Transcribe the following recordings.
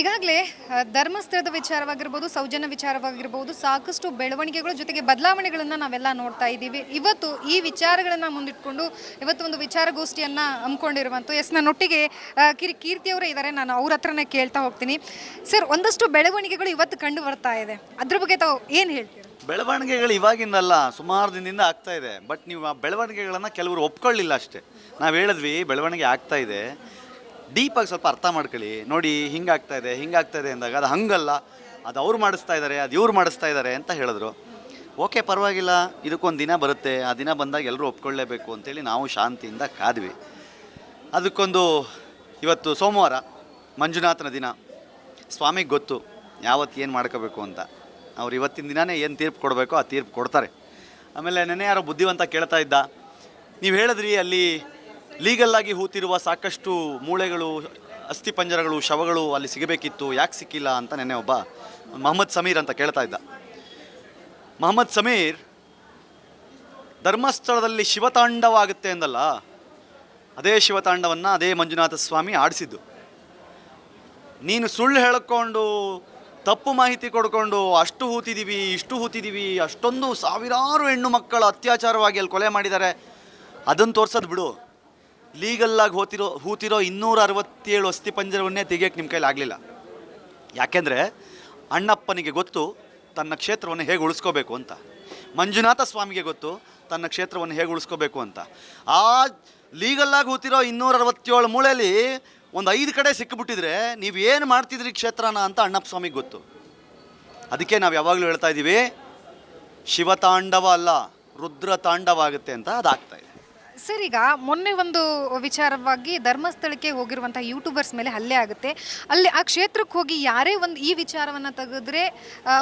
ಈಗಾಗಲೇ ಧರ್ಮಸ್ಥಳದ ವಿಚಾರವಾಗಿರ್ಬೋದು, ಸೌಜನ್ಯ ವಿಚಾರವಾಗಿರ್ಬೋದು, ಸಾಕಷ್ಟು ಬೆಳವಣಿಗೆಗಳು ಜೊತೆಗೆ ಬದಲಾವಣೆಗಳನ್ನು ನಾವೆಲ್ಲ ನೋಡ್ತಾ ಇದ್ದೀವಿ. ಇವತ್ತು ಈ ವಿಚಾರಗಳನ್ನು ಮುಂದಿಟ್ಕೊಂಡು, ಇವತ್ತು ಒಂದು ವಿಚಾರಗೋಷ್ಠಿಯನ್ನು ಹಮ್ಮಿಕೊಂಡಿರುವಂಥ ಎಸ್ ನನ್ನೊಟ್ಟಿಗೆ ಕಿರಿ ಕೀರ್ತಿಯವರೇ ಇದ್ದಾರೆ ನಾನು ಅವ್ರ ಹತ್ರನೇ ಕೇಳ್ತಾ ಹೋಗ್ತೀನಿ. ಸರ್, ಒಂದಷ್ಟು ಬೆಳವಣಿಗೆಗಳು ಇವತ್ತು ಕಂಡು ಬರ್ತಾ ಇದೆ. ಅದ್ರ ಬಗ್ಗೆ ತಾವು ಏನು ಹೇಳ್ತೀರಾ? ಬೆಳವಣಿಗೆಗಳು ಇವಾಗಿಂದಲ್ಲ, ಸುಮಾರು ದಿನದಿಂದ ಆಗ್ತಾ ಇದೆ. ಬಟ್ ನೀವು ಆ ಬೆಳವಣಿಗೆಗಳನ್ನು ಕೆಲವರು ಒಪ್ಕೊಳ್ಳಿಲ್ಲ ಅಷ್ಟೇ. ನಾವು ಹೇಳಿದ್ವಿ, ಬೆಳವಣಿಗೆ ಆಗ್ತಾ ಇದೆ. ಡೀಪಾಗಿ ಸ್ವಲ್ಪ ಅರ್ಥ ಮಾಡ್ಕೊಳ್ಳಿ. ನೋಡಿ, ಹಿಂಗಾಗ್ತಾ ಇದೆ ಹಿಂಗಾಗ್ತಾ ಇದೆ ಅಂದಾಗ ಅದು ಹಂಗಲ್ಲ. ಅದು ಅವ್ರು ಮಾಡಿಸ್ತಾ ಇದ್ದಾರೆ ಅದು ಇವ್ರು ಮಾಡಿಸ್ತಾ ಇದ್ದಾರೆ ಅಂತ ಹೇಳಿದ್ರು. ಓಕೆ, ಪರವಾಗಿಲ್ಲ. ಇದಕ್ಕೊಂದು ದಿನ ಬರುತ್ತೆ. ಆ ದಿನ ಬಂದಾಗ ಎಲ್ಲರೂ ಒಪ್ಕೊಳ್ಳೇಬೇಕು ಅಂತೇಳಿ ನಾವು ಶಾಂತಿಯಿಂದ ಕಾದ್ವಿ. ಅದಕ್ಕೊಂದು ಇವತ್ತು ಸೋಮವಾರ, ಮಂಜುನಾಥನ ದಿನ. ಸ್ವಾಮಿಗೆ ಗೊತ್ತು ಯಾವತ್ತು ಏನು ಮಾಡ್ಕೋಬೇಕು ಅಂತ. ಅವ್ರು ಇವತ್ತಿನ ದಿನನೇ ಏನು ತೀರ್ಪು ಕೊಡಬೇಕೋ ಆ ತೀರ್ಪು ಕೊಡ್ತಾರೆ. ಆಮೇಲೆ ನೆನೆ ಯಾರೋ ಬುದ್ಧಿವಂತ ಕೇಳ್ತಾ ಇದ್ದ, ನೀವು ಹೇಳಿದ್ರಿ ಅಲ್ಲಿ ಲೀಗಲ್ಲಾಗಿ ಹೂತಿರುವ ಸಾಕಷ್ಟು ಮೂಳೆಗಳು ಅಸ್ಥಿಪಂಜರಗಳು ಶವಗಳು ಅಲ್ಲಿ ಸಿಗಬೇಕಿತ್ತು. ಯಾಕೆ ಸಿಕ್ಕಿಲ್ಲ ಅಂತ ನೆನ್ನೆ ಒಬ್ಬ ಮೊಹಮ್ಮದ್ ಸಮೀರ್ ಅಂತ ಕೇಳ್ತಾ ಇದ್ದ. ಮೊಹಮ್ಮದ್ ಸಮೀರ್, ಧರ್ಮಸ್ಥಳದಲ್ಲಿ ಶಿವತಾಂಡವ ಆಗುತ್ತೆ ಅಂದಲ್ಲ, ಅದೇ ಶಿವತಾಂಡವನ್ನು ಅದೇ ಮಂಜುನಾಥ ಸ್ವಾಮಿ ಆಡಿಸಿದ್ದು. ನೀನು ಸುಳ್ಳು ಹೇಳಿಕೊಂಡು, ತಪ್ಪು ಮಾಹಿತಿ ಕೊಡ್ಕೊಂಡು, ಅಷ್ಟು ಹೂತಿದ್ದೀವಿ ಇಷ್ಟು ಹೂತಿದ್ದೀವಿ ಅಷ್ಟೊಂದು ಸಾವಿರಾರು ಹೆಣ್ಣು ಮಕ್ಕಳು ಅತ್ಯಾಚಾರವಾಗಿ ಅಲ್ಲಿ ಕೊಲೆ ಮಾಡಿದ್ದಾರೆ ಅದನ್ನು ತೋರ್ಸೋದು ಬಿಡು. ಲೀಗಲ್ಲಾಗಿ ಹೋತಿರೋ, ಹೂತಿರೋ ಇನ್ನೂರ ಅರವತ್ತೇಳು ಅಸ್ಥಿ ಪಂಜರವನ್ನೇ ತೆಗಿಯೋಕ್ಕೆ ನಿಮ್ಮ ಕೈಲಿ ಆಗಲಿಲ್ಲ. ಯಾಕೆಂದರೆ ಅಣ್ಣಪ್ಪನಿಗೆ ಗೊತ್ತು ತನ್ನ ಕ್ಷೇತ್ರವನ್ನು ಹೇಗೆ ಉಳಿಸ್ಕೋಬೇಕು ಅಂತ. ಮಂಜುನಾಥ ಸ್ವಾಮಿಗೆ ಗೊತ್ತು ತನ್ನ ಕ್ಷೇತ್ರವನ್ನು ಹೇಗೆ ಉಳಿಸ್ಕೋಬೇಕು ಅಂತ. ಆ ಲೀಗಲ್ಲಾಗಿ ಹೂತಿರೋ ಇನ್ನೂರ ಅರವತ್ತೇಳು ಮೂಳೆಯಲ್ಲಿ ಒಂದು ಐದು ಕಡೆ ಸಿಕ್ಕಿಬಿಟ್ಟಿದ್ರೆ ನೀವು ಏನು ಮಾಡ್ತಿದ್ರಿ ಕ್ಷೇತ್ರನ ಅಂತ ಅಣ್ಣಪ್ಪ ಸ್ವಾಮಿಗೆ ಗೊತ್ತು. ಅದಕ್ಕೆ ನಾವು ಯಾವಾಗಲೂ ಹೇಳ್ತಾ ಇದ್ದೀವಿ ಶಿವತಾಂಡವ ಅಲ್ಲ, ರುದ್ರ ತಾಂಡವ ಆಗುತ್ತೆ ಅಂತ ಅದಾಗ್ತಾ ಇದೆ. ಸರ್, ಈಗ ಮೊನ್ನೆ ಒಂದು ವಿಚಾರವಾಗಿ ಧರ್ಮಸ್ಥಳಕ್ಕೆ ಹೋಗಿರುವಂಥ ಯೂಟ್ಯೂಬರ್ಸ್ ಮೇಲೆ ಹಲ್ಲೆ ಆಗುತ್ತೆ. ಅಲ್ಲಿ ಆ ಕ್ಷೇತ್ರಕ್ಕೆ ಹೋಗಿ ಯಾರೇ ಒಂದು ಈ ವಿಚಾರವನ್ನು ತೆಗೆದ್ರೆ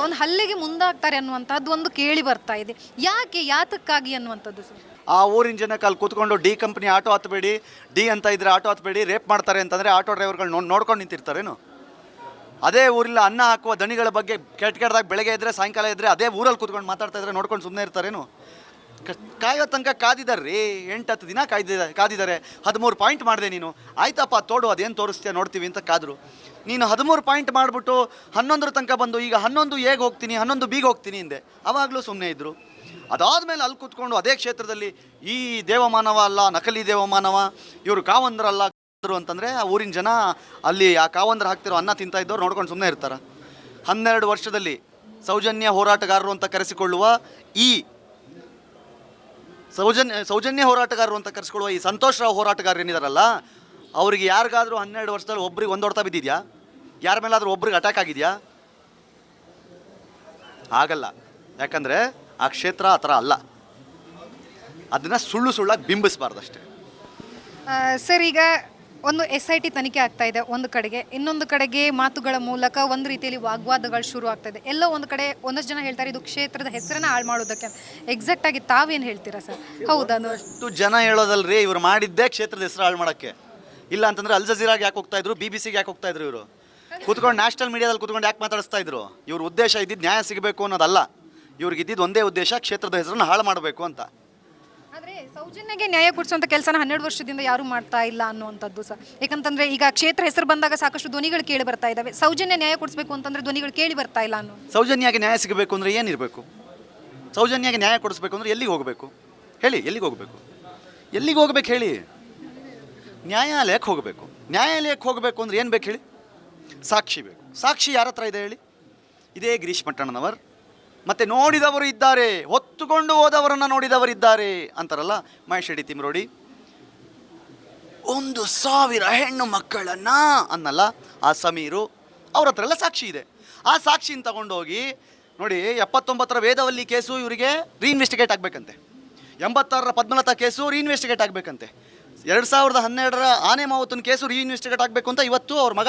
ಒಂದು ಹಲ್ಲೆಗೆ ಮುಂದಾಗ್ತಾರೆ ಅನ್ನುವಂಥದ್ದು ಒಂದು ಕೇಳಿ ಬರ್ತಾ ಇದೆ. ಯಾಕೆ, ಯಾತಕ್ಕಾಗಿ ಅನ್ನುವಂಥದ್ದು ಸರ್? ಆ ಊರಿನ ಜನಕ್ಕೆ ಅಲ್ಲಿ ಕೂತ್ಕೊಂಡು ಡಿ ಕಂಪ್ನಿ ಆಟೋ ಹತ್ಬೇಡಿ, ಡಿ ಅಂತ ಇದ್ರೆ ಆಟೋ ಹತ್ಬೇಡಿ, ರೇಪ್ ಮಾಡ್ತಾರೆ ಅಂತಂದರೆ ಆಟೋ ಡ್ರೈವರ್ಗಳು ನೋಡಿ ನೋಡ್ಕೊಂಡು ನಿಂತಿರ್ತಾರೇನು ಅದೇ ಊರಿಲ್ಲ ಅನ್ನ ಹಾಕುವ ದಣಿಗಳ ಬಗ್ಗೆ ಕೆಟ್ಟ ಕೆಟ್ಟದಾಗ ಬೆಳಗ್ಗೆ ಇದ್ದರೆ ಸಾಯಂಕಾಲ ಇದ್ದರೆ ಅದೇ ಊರಲ್ಲಿ ಕೂತ್ಕೊಂಡು ಮಾತಾಡ್ತಾ ಇದ್ರೆ ನೋಡ್ಕೊಂಡು ಸುಮ್ಮನೆ ಇರ್ತಾರೇನು ಕ- ಕಾಯೋ ತನಕ ಕಾದಿದ್ದಾರೆ ರೀ ಎಂಟು, ಹತ್ತು ದಿನ ಕಾಯ್ದಿದೆ ಕಾದಿದ್ದಾರೆ ಹದಿಮೂರು ಪಾಯಿಂಟ್ ಮಾಡಿದೆ ನೀನು. ಆಯ್ತಪ್ಪ, ತೋಡು, ಅದೇನು ತೋರಿಸ್ತೀಯ ನೋಡ್ತೀವಿ ಅಂತ ಕಾದರು. ನೀನು ಹದಿಮೂರು ಪಾಯಿಂಟ್ ಮಾಡಿಬಿಟ್ಟು ಹನ್ನೊಂದರ ತನಕ ಬಂದು ಈಗ ಹನ್ನೊಂದು ಹೇಗೆ ಹೋಗ್ತೀನಿ, ಹನ್ನೊಂದು ಬೀಗ ಹೋಗ್ತೀನಿ ಹಿಂದೆ ಅವಾಗಲೂ ಸುಮ್ಮನೆ ಇದ್ದರು ಅದಾದಮೇಲೆ ಅಲ್ಲಿ ಕೂತ್ಕೊಂಡು ಅದೇ ಕ್ಷೇತ್ರದಲ್ಲಿ ಈ ದೇವಮಾನವ ಅಲ್ಲ, ನಕಲಿ ದೇವಮಾನವ, ಇವರು ಕಾವಂದ್ರಲ್ಲ ಕಾವಂದ್ರು ಅಂತಂದರೆ ಆ ಊರಿನ ಜನ ಅಲ್ಲಿ ಆ ಕಾವಂದ್ರ ಹಾಕ್ತಿರೋ ಅನ್ನ ತಿಂತಾ ಇದ್ದವ್ರು ನೋಡ್ಕೊಂಡು ಸುಮ್ಮನೆ ಇರ್ತಾರೆ. ಹನ್ನೆರಡು ವರ್ಷದಲ್ಲಿ ಸೌಜನ್ಯ ಹೋರಾಟಗಾರರು ಅಂತ ಕರೆಸಿಕೊಳ್ಳುವ ಈ ಸೌಜನ್ಯ ಸೌಜನ್ಯ ಹೋರಾಟಗಾರರು ಅಂತ ಕರೆಸ್ಕೊಳ್ಳುವ ಈ ಸಂತೋಷ್ ರಾವ್ ಹೋರಾಟಗಾರರು ಏನಿದಾರಲ್ಲ ಅವರಿಗೆ ಯಾರಿಗಾದರೂ ಹನ್ನೆರಡು ವರ್ಷದಲ್ಲಿ ಒಬ್ರಿಗೆ ಒಂದು ಹೊಡ್ತಾ ಬಿದ್ದಿದ್ಯಾ? ಯಾರ ಮೇಲಾದರೂ ಒಬ್ರಿಗೆ ಅಟ್ಯಾಕ್ ಆಗಿದೆಯಾ? ಆಗಲ್ಲ. ಯಾಕಂದರೆ ಆ ಕ್ಷೇತ್ರ ಆ ಥರ ಅಲ್ಲ. ಅದನ್ನು ಸುಳ್ಳು ಸುಳ್ಳಾಗಿ ಬಿಂಬಿಸಬಾರ್ದಷ್ಟೇ. ಸರ್, ಈಗ ಒಂದು ಎಸ್ ಐ ಟಿ ತನಿಖೆ ಆಗ್ತಾ ಇದೆ ಒಂದು ಕಡೆಗೆ. ಇನ್ನೊಂದು ಕಡೆಗೆ ಮಾತುಗಳ ಮೂಲಕ ಒಂದು ರೀತಿಯಲ್ಲಿ ವಾಗ್ವಾದಗಳು ಶುರು ಆಗ್ತಾ ಇದೆ. ಎಲ್ಲೋ ಒಂದು ಕಡೆ ಒಂದಷ್ಟು ಜನ ಹೇಳ್ತಾರೆ, ಇದು ಕ್ಷೇತ್ರದ ಹೆಸರನ್ನ ಹಾಳು ಮಾಡೋದಕ್ಕೆ. ಎಕ್ಸಾಕ್ಟ್ ಆಗಿ ತಾವೇನು ಹೇಳ್ತೀರಾ ಸರ್? ಹೌದಾ? ಅಷ್ಟು ಜನ ಹೇಳೋದಲ್ರಿ, ಇವ್ರು ಮಾಡಿದ್ದೇ ಕ್ಷೇತ್ರದ ಹೆಸರು ಹಾಳು ಮಾಡೋಕ್ಕೆ. ಇಲ್ಲ ಅಂತಂದ್ರೆ ಅಲ್ ಜಜೀರಾಗೆ ಯಾಕೆ ಹೋಗ್ತಾ ಇದ್ರು ಬಿ ಬಿ ಸಿಗೆ ಯಾಕೆ ಹೋಗ್ತಾ ಇದ್ರು ಇವರು? ಕೂತ್ಕೊಂಡು ನ್ಯಾಷನಲ್ ಮೀಡಿಯಾದಲ್ಲಿ ಕೂತ್ಕೊಂಡು ಯಾಕೆ ಮಾತಾಡಿಸ್ತಾ ಇದ್ರು? ಇವ್ರ ಉದ್ದೇಶ ಇದ್ದಿದ್ದು ನ್ಯಾಯ ಸಿಗಬೇಕು ಅನ್ನೋದಲ್ಲ. ಇವ್ರಿಗೆ ಇದ್ದಿದ್ದು ಒಂದೇ ಉದ್ದೇಶ, ಕ್ಷೇತ್ರದ ಹೆಸರನ್ನು ಹಾಳು ಮಾಡಬೇಕು ಅಂತ. ಆದರೆ ಸೌಜನ್ಯಗೆ ನ್ಯಾಯ ಕೊಡಿಸುವಂಥ ಕೆಲಸನ ಹನ್ನೆರಡು ವರ್ಷದಿಂದ ಯಾರು ಮಾಡ್ತಾ ಇಲ್ಲ ಅನ್ನುವಂಥದ್ದು ಸರ್. ಯಾಕಂತಂದ್ರೆ ಈಗ ಕ್ಷೇತ್ರ ಹೆಸರು ಬಂದಾಗ ಸಾಕಷ್ಟು ಧ್ವನಿಗಳು ಕೇಳಿ ಬರ್ತಾ ಇದ್ದಾವೆ ಸೌಜನ್ಯ ನ್ಯಾಯ ಕೊಡಿಸ್ಬೇಕು ಅಂತಂದ್ರೆ ಧ್ವನಿಗಳು ಕೇಳಿ ಬರ್ತಾ ಇಲ್ಲ ಅನ್ನೋ ಸೌಜನ್ಯಾಗೆ ನ್ಯಾಯ ಸಿಗಬೇಕು ಅಂದರೆ ಏನಿರಬೇಕು? ಸೌಜನ್ಯಾಗೆ ನ್ಯಾಯ ಕೊಡಿಸ್ಬೇಕು ಅಂದರೆ ಎಲ್ಲಿಗೆ ಹೋಗಬೇಕು? ಹೇಳಿ, ಎಲ್ಲಿಗೆ ಹೋಗಬೇಕು? ಎಲ್ಲಿಗೆ ಹೋಗ್ಬೇಕು ಹೇಳಿ? ನ್ಯಾಯಾಲಯಕ್ಕೆ ಹೋಗಬೇಕು. ನ್ಯಾಯಾಲಯಕ್ಕೆ ಹೋಗಬೇಕು ಅಂದ್ರೆ ಏನು ಬೇಕು ಹೇಳಿ? ಸಾಕ್ಷಿ ಬೇಕು. ಸಾಕ್ಷಿ ಯಾರ ಹತ್ರ ಇದೆ ಹೇಳಿ? ಇದೇ ಗಿರೀಶ್ ಮಟ್ಟಣ್ಣನವರ್ ಮತ್ತು ನೋಡಿದವರು ಇದ್ದಾರೆ, ಹೊತ್ತುಕೊಂಡು ಹೋದವರನ್ನು ನೋಡಿದವರಿದ್ದಾರೆ ಅಂತಾರಲ್ಲ ಮಹೇಶ್ ರೆಡ್ಡಿ ತಿಮ್ರೋಡಿ. ಒಂದು ಸಾವಿರ ಹೆಣ್ಣು ಮಕ್ಕಳನ್ನ ಅನ್ನಲ್ಲ, ಆ ಸಮೀರು ಅವ್ರ ಹತ್ರ ಎಲ್ಲ ಸಾಕ್ಷಿ ಇದೆ. ಆ ಸಾಕ್ಷಿನ ತಗೊಂಡೋಗಿ, ನೋಡಿ ಎಪ್ಪತ್ತೊಂಬತ್ತರ ವೇದವಲ್ಲಿ ಕೇಸು ಇವರಿಗೆ ರೀಇನ್ವೆಸ್ಟಿಗೇಟ್ ಆಗಬೇಕಂತೆ. ಎಂಬತ್ತಾರರ ಪದ್ಮಲತಾ ಕೇಸು ರೀಇನ್ವೆಸ್ಟಿಗೇಟ್ ಆಗಬೇಕಂತೆ. ಎರಡು ಸಾವಿರದ ಹನ್ನೆರಡರ ಆನೆ ಮಾವತನ ಕೇಸು ರೀಇನ್ವೆಸ್ಟಿಗೇಟ್ ಆಗಬೇಕು ಅಂತ ಇವತ್ತು ಅವ್ರ ಮಗ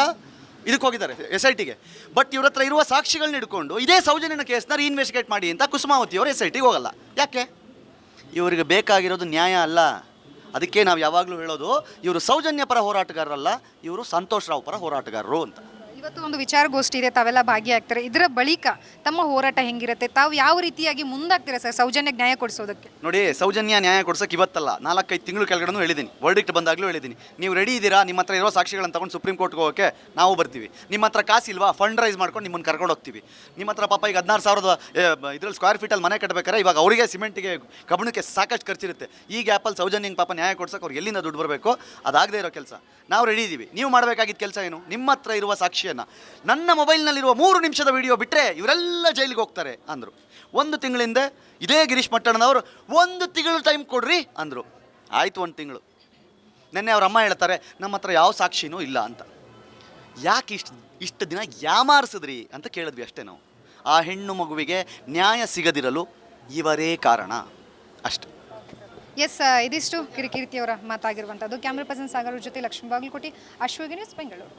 ಇದಕ್ಕೆ ಹೋಗಿದ್ದಾರೆ ಎಸ್ ಐ ಟಿಗೆ ಬಟ್ ಇವ್ರ ಹತ್ರ ಇರುವ ಸಾಕ್ಷಿಗಳನ್ನ ಹಿಡ್ಕೊಂಡು ಇದೇ ಸೌಜನ್ಯನ ಕೇಸ್ನ ರೀಇನ್ವೆಸ್ಟಿಗೇಟ್ ಮಾಡಿ ಅಂತ ಕುಸುಮಾವತಿ ಅವರು ಎಸ್ ಐ ಟಿಗೆ ಹೋಗಲ್ಲ. ಯಾಕೆ? ಇವರಿಗೆ ಬೇಕಾಗಿರೋದು ನ್ಯಾಯ ಅಲ್ಲ. ಅದಕ್ಕೆ ನಾವು ಯಾವಾಗಲೂ ಹೇಳೋದು, ಇವರು ಸೌಜನ್ಯ ಪರ ಹೋರಾಟಗಾರರಲ್ಲ, ಇವರು ಸಂತೋಷ್ ರಾವ್ ಪರ ಹೋರಾಟಗಾರರು ಅಂತ. ಇವತ್ತು ಒಂದು ವಿಚಾರಗೋಷ್ಠಿ ಇದೆ ತಾವೆಲ್ಲ ಭಾಗಿಯಾಗ್ತಾರೆ. ಇದರ ಬಳಿಕ ತಮ್ಮ ಹೋರಾಟ ಹೆಂಗಿರುತ್ತೆ? ತಾವು ಯಾವ ರೀತಿಯಾಗಿ ಮುಂದಾಗ್ತೀರಾ ಸರ್ ಸೌಜನ್ಯ ನ್ಯಾಯ ಕೊಡಿಸೋದಕ್ಕೆ? ನೋಡಿ, ಸೌಜನ್ಯ ನ್ಯಾಯ ಕೊಡ್ಸೋಕೆ ಇವತ್ತಲ್ಲ, ನಾಲ್ಕೈದು ತಿಂಗಳು ಕೆಳಗಡೆನೂ ಹೇಳಿದ್ದೀನಿ. ವರ್ಡಿಕ್ಟ್ ಬಂದಾಗಲೂ ಹೇಳಿದ್ದೀನಿ. ನೀವು ರೆಡಿ ಇದ್ದೀರಾ? ನಿಮ್ಮ ಹತ್ರ ಇರೋ ಸಾಕ್ಷಿಗಳನ್ನು ತಗೊಂಡು ಸುಪ್ರೀಂ ಕೋರ್ಟ್ಗೆ ಹೋಗೋಕೆ ನಾವು ಬರ್ತೀವಿ. ನಿಮ್ಮ ಹತ್ರ ಕಾಸಿಲ್ವಾ ಫಂಡ್ ರೈಸ್ ಮಾಡ್ಕೊಂಡು ನಿಮ್ಮನ್ನು ಕರ್ಕೊಂಡು ಹೋಗ್ತೀವಿ. ನಿಮ್ಮ ಹತ್ರ ಪಾಪ ಈಗ ಹದಿನಾರು ಸಾವಿರದ ಇದ್ರಲ್ಲಿ ಸ್ಕ್ವೇರ್ ಫೀಟಲ್ಲಿ ಮನೆ ಕಟ್ಟಬೇಕಾರೆ ಇವಾಗ ಅವರಿಗೆ ಸಿಮೆಂಟಿಗೆ ಕಬ್ಬಣಕ್ಕೆ ಸಾಕಷ್ಟು ಖರ್ಚಿರುತ್ತೆ. ಈ ಗ್ಯಾಪಲ್ಲಿ ಸೌಜನ್ಯಂಗೆ ಪಾಪ ನ್ಯಾಯ ಕೊಡ್ಸೋಕೆ ಅವ್ರು ಎಲ್ಲಿಂದ ದುಡ್ಡು ಬರಬೇಕು? ಅದಾಗದೇ ಇರೋ ಕೆಲಸ. ನಾವು ರೆಡಿ ಇದ್ದೀವಿ ನೀವು ಮಾಡಬೇಕಾಗಿದ್ದ ಕೆಲಸ ಏನು? ನಿಮ್ಮ ಹತ್ರ ಇರುವ ಸಾಕ್ಷಿಯನ್ನು ನನ್ನ ಮೊಬೈಲ್ನಲ್ಲಿರುವ ಮೂರು ನಿಮಿಷದ ವಿಡಿಯೋ ಬಿಟ್ಟರೆ ಇವರೆಲ್ಲ ಜೈಲಿಗೆ ಹೋಗ್ತಾರೆ ಅಂದರು. ಒಂದು ತಿಂಗಳಿಂದ ಇದೇ ಗಿರೀಶ್ ಮಟ್ಟಣ್ಣನವರು, ಒಂದು ತಿಂಗಳು ಟೈಮ್ ಕೊಡ್ರಿ ಅಂದರು. ಆಯಿತು ಒಂದು ತಿಂಗಳು. ನಿನ್ನೆ ಅವ್ರ ಅಮ್ಮ ಹೇಳ್ತಾರೆ, ನಮ್ಮ ಹತ್ರ ಯಾವ ಸಾಕ್ಷಿನೂ ಇಲ್ಲ ಅಂತ. ಯಾಕೆ ಇಷ್ಟು ಇಷ್ಟು ದಿನ ಯಾಮಾರಿಸಿದ್ರಿ ಅಂತ ಕೇಳಿದ್ವಿ ಅಷ್ಟೇ ನಾವು. ಆ ಹೆಣ್ಣು ಮಗುವಿಗೆ ನ್ಯಾಯ ಸಿಗದಿರಲು ಇವರೇ ಕಾರಣ. ಅಷ್ಟೆ. ಎಸ್ ಇದಿಷ್ಟು ಕಿರಿಕಿರಿತಿಯವರ ಮಾತಾಗಿರುವಂಥದ್ದು ಕ್ಯಾಮ್ರಾ ಪರ್ಸನ್ ಸಾಗರ್ ಜೊತೆ ಲಕ್ಷ್ಮೀ ಬಾಗಲಕೋಟೆ ಅಶ್ವಗಿ ನ್ಯೂಸ್, ಬೆಂಗಳೂರು.